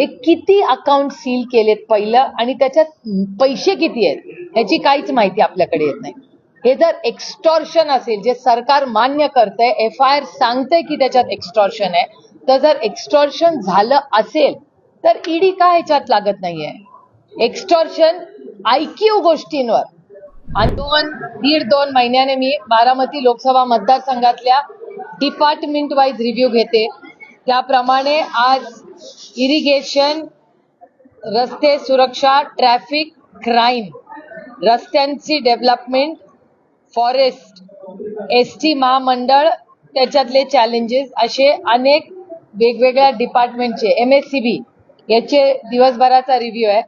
हे किती account seal केलेत पहिलं आणि त्याच्यात पैसे किती आहेत ह्याची काहीच माहिती आपल्याकडे येत नाही. हे जर एक्स्टॉर्शन असेल जे सरकार मान्य करतंय एफ आय आर सांगतंय की त्याच्यात एक्स्टॉर्शन आहे तर जर एक्स्टॉर्शन झालं असेल तर ईडी का ह्याच्यात लागत नाहीये? एक्स्टॉर्शन आयक्यू गोष्टींवर. आणि दोन दीड दोन महिन्याने मी बारामती लोकसभा मतदारसंघातल्या डिपार्टमेंट वाईज रिव्ह्यू घेते. त्याप्रमाणे आज इरिगेशन रस्ते सुरक्षा ट्रॅफिक क्राईम. रस्त्यांची डेव्हलपमेंट फॉरेस्ट. एस टी महामंडळ त्याच्यातले चॅलेंजेस असे अनेक वेगवेगळ्या डिपार्टमेंटचे एम एस सी बी याचे दिवसभराचा रिव्ह्यू आहे.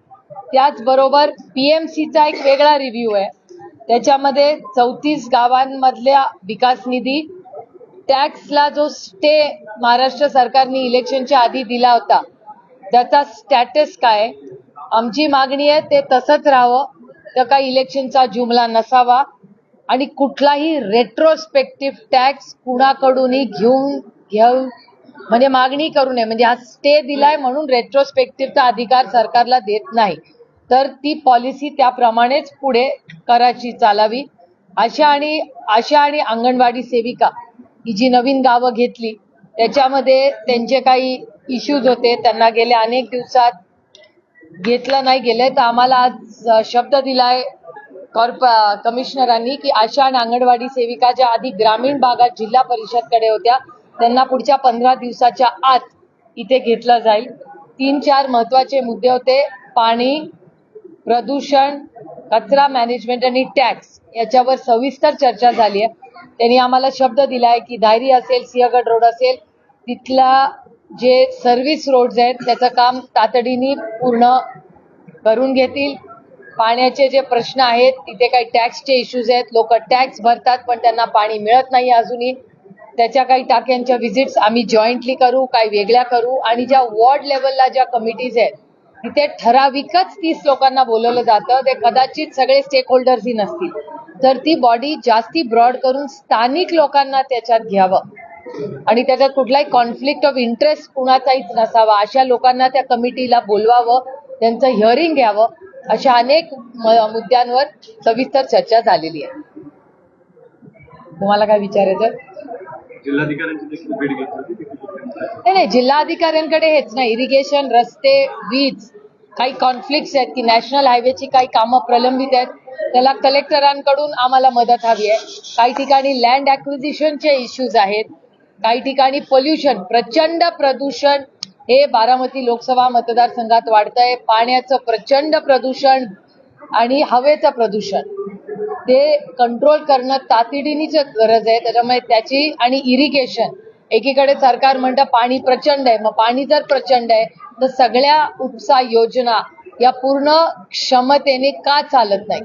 त्याचबरोबर पी एम सीचा एक वेगळा रिव्ह्यू आहे. त्याच्यामध्ये चौतीस गावांमधल्या विकास निधी टॅक्सला जो स्टे महाराष्ट्र सरकारने इलेक्शनच्या आधी दिला होता त्याचा स्टॅटस काय? आमची मागणी आहे ते तसंच राहावं तर काही इलेक्शनचा जुमला नसावा आणि कुठलाही रेट्रोस्पेक्टिव्ह टॅक्स कुणाकडूनही घेऊन घेऊ म्हणजे मागणी करू नये. म्हणजे हा स्टे दिलाय म्हणून रेट्रोस्पेक्टिव्हचा अधिकार सरकारला देत नाही. तर ती पॉलिसी त्याप्रमाणेच पुढे करायची चालावी. अशा आणि आशा आणि अंगणवाडी सेविका ही जी नवीन गावं घेतली त्याच्यामध्ये त्यांचे काही इश्यूज होते. त्यांना गेल्या अनेक दिवसात घेतलं नाही गेलं तर आम्हाला आज शब्द दिलाय कॉर्प कमिशनरांनी की आशा आणि अंगणवाडी सेविका ज्या आधी ग्रामीण भागात जिल्हा परिषदकडे होत्या त्यांना पुढच्या पंधरा दिवसाच्या आत इथे घेतलं जाईल. तीन चार महत्त्वाचे मुद्दे होते. पाणी प्रदूषण कचरा मॅनेजमेंट आणि टॅक्स याच्यावर सविस्तर चर्चा झाली आहे. त्यांनी आम्हाला शब्द दिलाय की धायरी असेल सिंहगड रोड असेल तिथला जे सर्व्हिस रोड्स आहेत त्याचं काम तातडीने पूर्ण करून घेतील. पाण्याचे जे प्रश्न आहेत तिथे काही टॅक्सचे इश्यूज आहेत. लोक टॅक्स भरतात पण त्यांना पाणी मिळत नाही अजूनही. त्याच्या काही टाक्यांच्या व्हिजिट्स आम्ही जॉईंटली करू काही वेगळ्या करू. आणि ज्या वॉर्ड लेवलला ज्या कमिटीज आहेत तिथे ठराविकच तीस लोकांना बोलवलं जातं. ते कदाचित सगळे स्टेक होल्डर्सही नसतील. तर ती बॉडी जास्ती ब्रॉड करून स्थानिक लोकांना त्याच्यात घ्यावं. आणि त्याच्यात कुठलाही कॉन्फ्लिक्ट ऑफ इंटरेस्ट कुणाचाहीच नसावा अशा लोकांना त्या कमिटीला बोलवावं त्यांचं हिअरिंग घ्यावं अशा अनेक मुद्द्यांवर सविस्तर चर्चा झालेली आहे. तुम्हाला काय विचारायचं नाही जिल्हाधिकाऱ्यांकडे हेच नाही. इरिगेशन रस्ते वीज काही कॉन्फ्लिक्ट आहेत की नॅशनल हायवेची काही कामं प्रलंबित आहेत त्याला कलेक्टरांकडून आम्हाला मदत हवी आहे. काही ठिकाणी लँड ॲक्विजिशनचे इश्यूज आहेत. काही ठिकाणी पोल्युशन प्रचंड प्रदूषण हे बारामती लोकसभा मतदारसंघात वाढतंय. पाण्याचं प्रचंड प्रदूषण आणि हवेचं प्रदूषण. ते कंट्रोल करणं तातडीनीच गरज आहे. त्याच्यामुळे त्याची आणि इरिगेशन एकीकडे सरकार म्हणतं पाणी प्रचंड आहे. मग पाणी जर प्रचंड आहे तर सगळ्या उपसा योजना या पूर्ण क्षमतेने का चालत नाही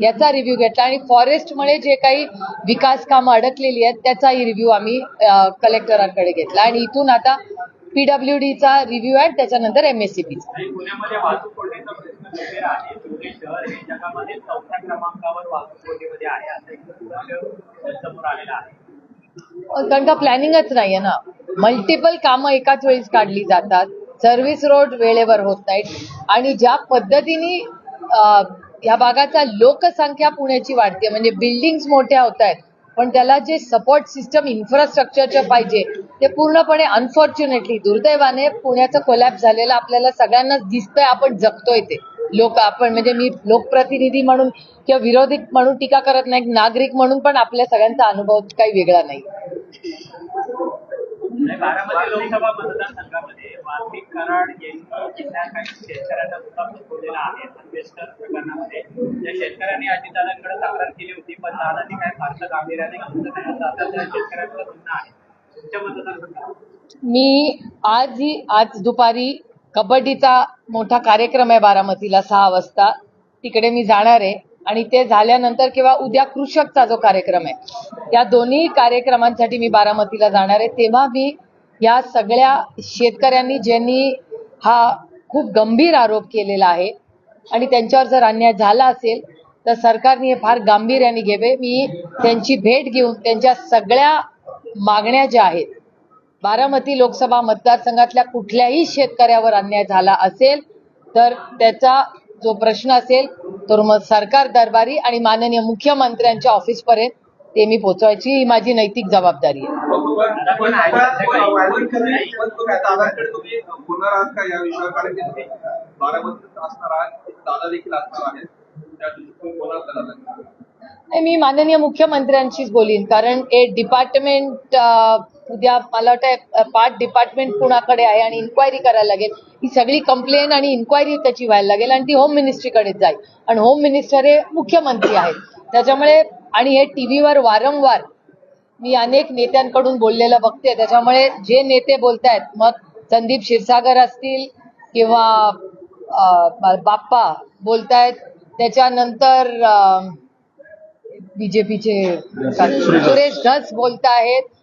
याचा रिव्ह्यू घेतला आणि फॉरेस्टमुळे जे काही विकास कामं अडकलेली आहेत त्याचाही रिव्ह्यू आम्ही कलेक्टरांकडे घेतला. आणि इथून आता पीडब्ल्यू डीचा रिव्ह्यू आहे त्याच्यानंतर एम एस सी बीचा आहे? आहे? आहे. कारण का प्लॅनिंगच नाहीये ना. मल्टिपल कामं एकाच वेळीच काढली जातात. सर्व्हिस रोड वेळेवर होत नाहीत. आणि ज्या पद्धतीने या भागाचा लोकसंख्या पुण्याची वाढते. म्हणजे बिल्डिंग्स मोठ्या होत आहेत. पण त्याला जे सपोर्ट सिस्टम इन्फ्रास्ट्रक्चरच्या पाहिजे ते पूर्णपणे अनफॉर्च्युनेटली दुर्दैवाने पुण्याचं कोलॅप झालेलं आपल्याला सगळ्यांनाच दिसतंय. आपण जगतोय ते. लोक आपण म्हणजे मी लोकप्रतिनिधी म्हणून किंवा विरोधी म्हणून टीका करत नाही नागरिक म्हणून पण आपल्या सगळ्यांचा अनुभव काही वेगळा नाही बारामती लोकसभा मतदारसंघामध्ये वाल्मिक कराड यांनी जिल्ह्यात काही शेतकऱ्यांना आहे. प्रकरणामध्ये या शेतकऱ्यांनी अजितदादांकडे तक्रार केली होती पण दादांनी काय फारसं गांभीर्याने घेतलं नाही असं आता त्या म्हणणं आहे. तुमच्या मतदारसंघात मी आजही आज दुपारी कबड्डीचा मोठा कार्यक्रम आहे बारामतीला सहा वाजता. तिकडे मी जाणार आहे. आणि ते झाल्यानंतर किंवा उद्या कृषकचा जो कार्यक्रम आहे त्या दोन्ही कार्यक्रमांसाठी मी बारामतीला जाणार आहे. तेव्हा मी या सगळ्या शेतकऱ्यांनी ज्यांनी हा खूप गंभीर आरोप केलेला आहे आणि त्यांच्यावर जर अन्याय झाला असेल तर सरकारने हे फार गांभीर्याने घ्यावे. मी त्यांची भेट घेऊन त्यांच्या सगळ्या मागण्या ज्या आहेत बारामती लोकसभा मतदारसंघातल्या कुठल्याही शेतकऱ्यावर अन्याय झाला असेल तर त्याचा जो प्रश्न असेल तो मग सरकार दरबारी आणि माननीय मुख्यमंत्र्यांच्या ऑफिसपर्यंत ते मी पोचवायची ही माझी नैतिक जबाबदारी आहे. नाही, मी माननीय मुख्यमंत्र्यांशीच बोलीन कारण हे डिपार्टमेंट उद्या मला वाटतं पार्ट डिपार्टमेंट कुणाकडे आहे आणि इन्क्वायरी करायला लागेल ही सगळी कंप्लेन आणि इन्क्वायरी त्याची व्हायला लागेल आणि ती होम मिनिस्ट्रीकडे जाईल. आणि होम मिनिस्टर हे मुख्यमंत्री आहेत. त्याच्यामुळे आणि हे टीव्हीवर वारंवार मी अनेक नेत्यांकडून बोललेलं बघते. त्याच्यामुळे जे नेते बोलतायत मग संदीप क्षीरसागर असतील किंवा बाप्पा बोलतायत. त्याच्यानंतर बीजेपीचे सुरेश धस बोलतायत. अं,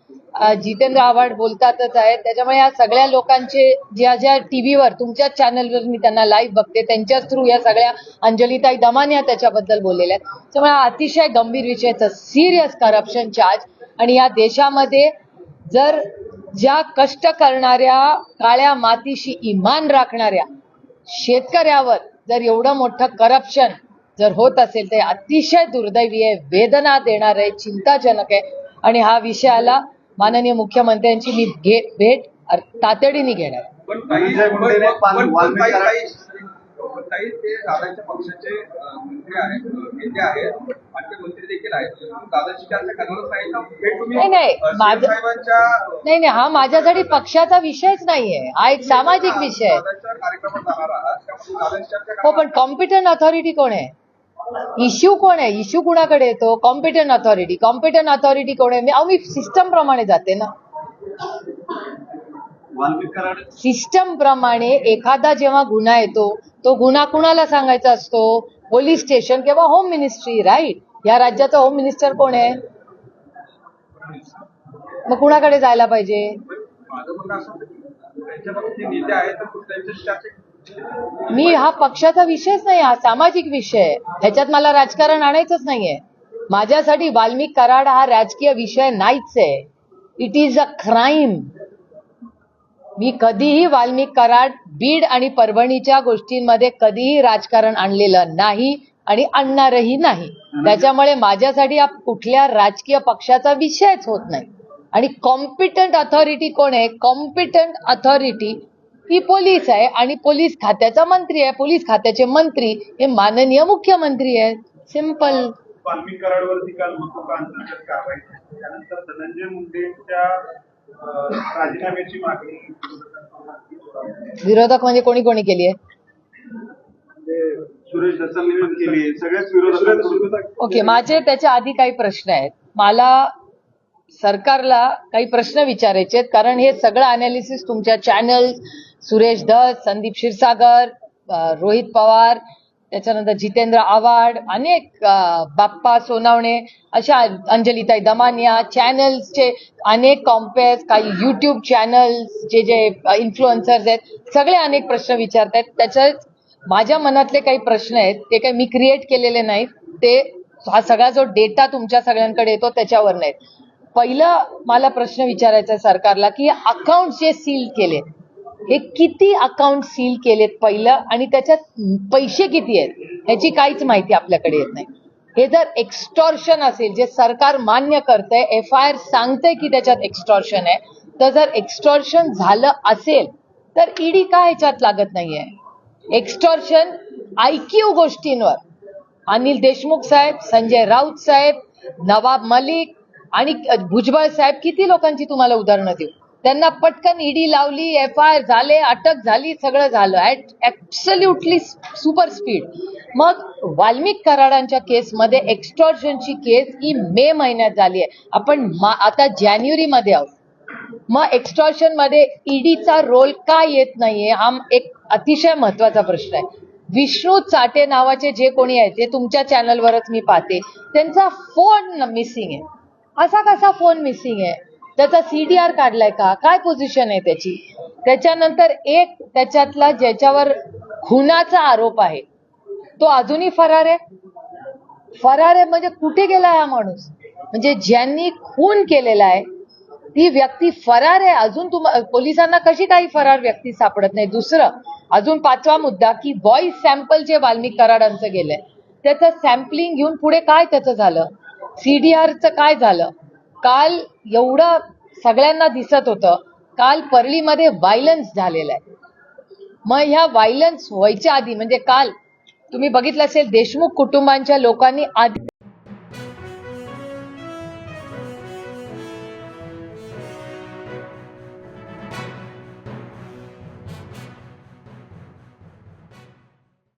जितेंद्र आव्हाड बोलतातच आहेत. त्याच्यामुळे या सगळ्या लोकांचे ज्या ज्या टीव्हीवर तुमच्याच चॅनलवर मी त्यांना लाईव्ह बघते त्यांच्याच थ्रू या सगळ्या अंजलीताई दमानिया त्याच्याबद्दल बोललेल्या आहेत. त्यामुळे अतिशय गंभीर विषयाचं सिरियस करप्शन चार्ज आणि या देशामध्ये जर ज्या कष्ट करणाऱ्या काळ्या मातीशी इमान राखणाऱ्या शेतकऱ्यावर जर एवढं मोठं करप्शन जर होत असेल तर अतिशय दुर्दैवी आहे वेदना देणार आहे चिंताजनक आहे. आणि हा विषयाला माननीय मुख्यमंत्र्यांची मी भेट तातडीने घेणार. आहे. पण काही पण- पण- पण- पण काही काही पण काही ते दादाच्या पक्षाचे अं, मंत्री आहेत अं, नेते आहेत आणि ते मंत्री देखील आहेत. तुम्ही दादाची चर्चा करणारच नाही हे तुम्ही नाही, नाही. नाही नाही हा माझ्यासाठी पक्षाचा विषयच नाहीये. हा एक सामाजिक विषय आहे. दादाच्या कार्यक्रमात जाणार आहात त्यामुळे दादाची चर्चा हो पण कॉम्पिटंट अथॉरिटी कोण आहे? इश्यू कोण आहे? इश्यू कुणाकडे येतो? कॉम्पिटंट अथॉरिटी कॉम्पिटंट अथॉरिटी कोण आहे? मी अहो, मी सिस्टम प्रमाणे जाते ना. सिस्टम प्रमाणे एखादा जेव्हा गुन्हा येतो तो गुन्हा कुणाला सांगायचा असतो? पोलीस स्टेशन किंवा होम मिनिस्ट्री राईट या राज्याचा होम मिनिस्टर कोण आहे? मग कुणाकडे जायला पाहिजे? मी हा पक्षाचा विषयच नाही हा सामाजिक विषय. आहे ह्याच्यात मला राजकारण आणायचंच नाहीये. माझ्यासाठी वाल्मिक कराड हा राजकीय विषय नाहीच आहे. इट इज अ क्राईम मी कधीही वाल्मिक कराड बीड आणि परभणीच्या गोष्टींमध्ये कधीही राजकारण आणलेलं नाही आणि आणणारही नाही. त्याच्यामुळे माझ्यासाठी हा कुठल्या राजकीय पक्षाचा विषयच होत नाही. आणि कॉम्पिटंट अथॉरिटी कोण आहे? कॉम्पिटंट अथॉरिटी ही पोलीस आहे आणि पोलीस खात्याचा मंत्री आहे. पोलीस खात्याचे मंत्री हे माननीय मुख्यमंत्री आहेत. सिंपल. वाल्मिक कराडवरती काल मकोका अंतर्गत कारवाई झाली. त्यानंतर धनंजय मुंडेच्या अं, राजीनाम्याची मागणी विरोधक म्हणजे कोणी कोणी केली आहे? सुरेश दसांनी केली सगळ्याच विरोधक ओके माझे त्याच्या आधी काही प्रश्न आहेत. मला सरकारला काही प्रश्न विचारायचे आहेत. कारण हे सगळं अनालिसिस तुमच्या चॅनल सुरेश दत्त संदीप क्षीरसागर रोहित पवार त्याच्यानंतर जितेंद्र आव्हाड अनेक बाप्पा सोनावणे अशा अंजलिताई दमानिया चॅनल्सचे अनेक कॉम्पेअर्स काही युट्यूब चॅनल्स जे जे इन्फ्लुएन्सर्स आहेत सगळे अनेक प्रश्न विचारतायत. त्याच्यात माझ्या मनातले काही प्रश्न आहेत ते काही मी क्रिएट केलेले नाहीत. ते हा सगळा जो डेटा तुमच्या सगळ्यांकडे येतो त्याच्यावर नाहीत. पहिलं मला प्रश्न विचारायचा सरकारला की अकाउंट जे सील केले हे किती अकाउंट सील केलेत पहिलं आणि त्याच्यात पैसे किती आहेत? ह्याची काहीच माहिती आपल्याकडे येत नाही. हे जर एक्स्टॉर्शन असेल जे सरकार मान्य करतंय एफ आय आर सांगतंय की त्याच्यात एक्स्टॉर्शन आहे तर जर एक्स्टॉर्शन झालं असेल तर ईडी का ह्याच्यात लागत नाहीये? एक्स्टॉर्शन आयक्यू गोष्टींवर. अनिल देशमुख साहेब संजय राऊत साहेब नवाब मलिक आणि भुजबळ साहेब किती लोकांची तुम्हाला उदाहरणं देऊ? त्यांना पटकन ईडी लावली एफ आय आर झाले अटक झाली सगळं झालं. ऍट ऍब्सल्युटली सुपर स्पीड मग वाल्मिक कराडांच्या केसमध्ये एक्स्टॉर्शनची केस ही मे महिन्यात झाली आहे. आपण आता जानेवारीमध्ये आहोत. मग एक्स्टॉर्शनमध्ये ईडीचा रोल का येत नाहीये हा एक अतिशय महत्त्वाचा प्रश्न आहे. विष्णू चाटे नावाचे जे कोणी आहेत ते तुमच्या चॅनलवरच मी पाहते. त्यांचा फोन मिसिंग आहे. असा कसा फोन मिसिंग आहे? त्याचा सीडीआर काढलाय का? काय पोझिशन आहे त्याची? त्याच्यानंतर एक त्याच्यातला ज्याच्यावर खुनाचा आरोप आहे तो अजूनही फरार आहे. फरार आहे म्हणजे कुठे गेला हा माणूस? म्हणजे ज्यांनी खून केलेला आहे ती व्यक्ती फरार आहे. अजून तुम्हा पोलिसांना कशी काही फरार व्यक्ती सापडत नाही? दुसरं अजून पाचवा मुद्दा की व्हॉइस सॅम्पल जे वाल्मिक कराडांचं गेलंय त्याचं सॅम्पलिंग घेऊन पुढे काय त्याचं झालं? सीडीआरचं काय झालं? काल एवढं सगळ्यांना दिसत होतं. काल परळीमध्ये व्हायलन्स झालेलं आहे. मग ह्या व्हायलन्स व्हायच्या आधी म्हणजे काल तुम्ही बघितलं असेल देशमुख कुटुंबांच्या लोकांनी आधी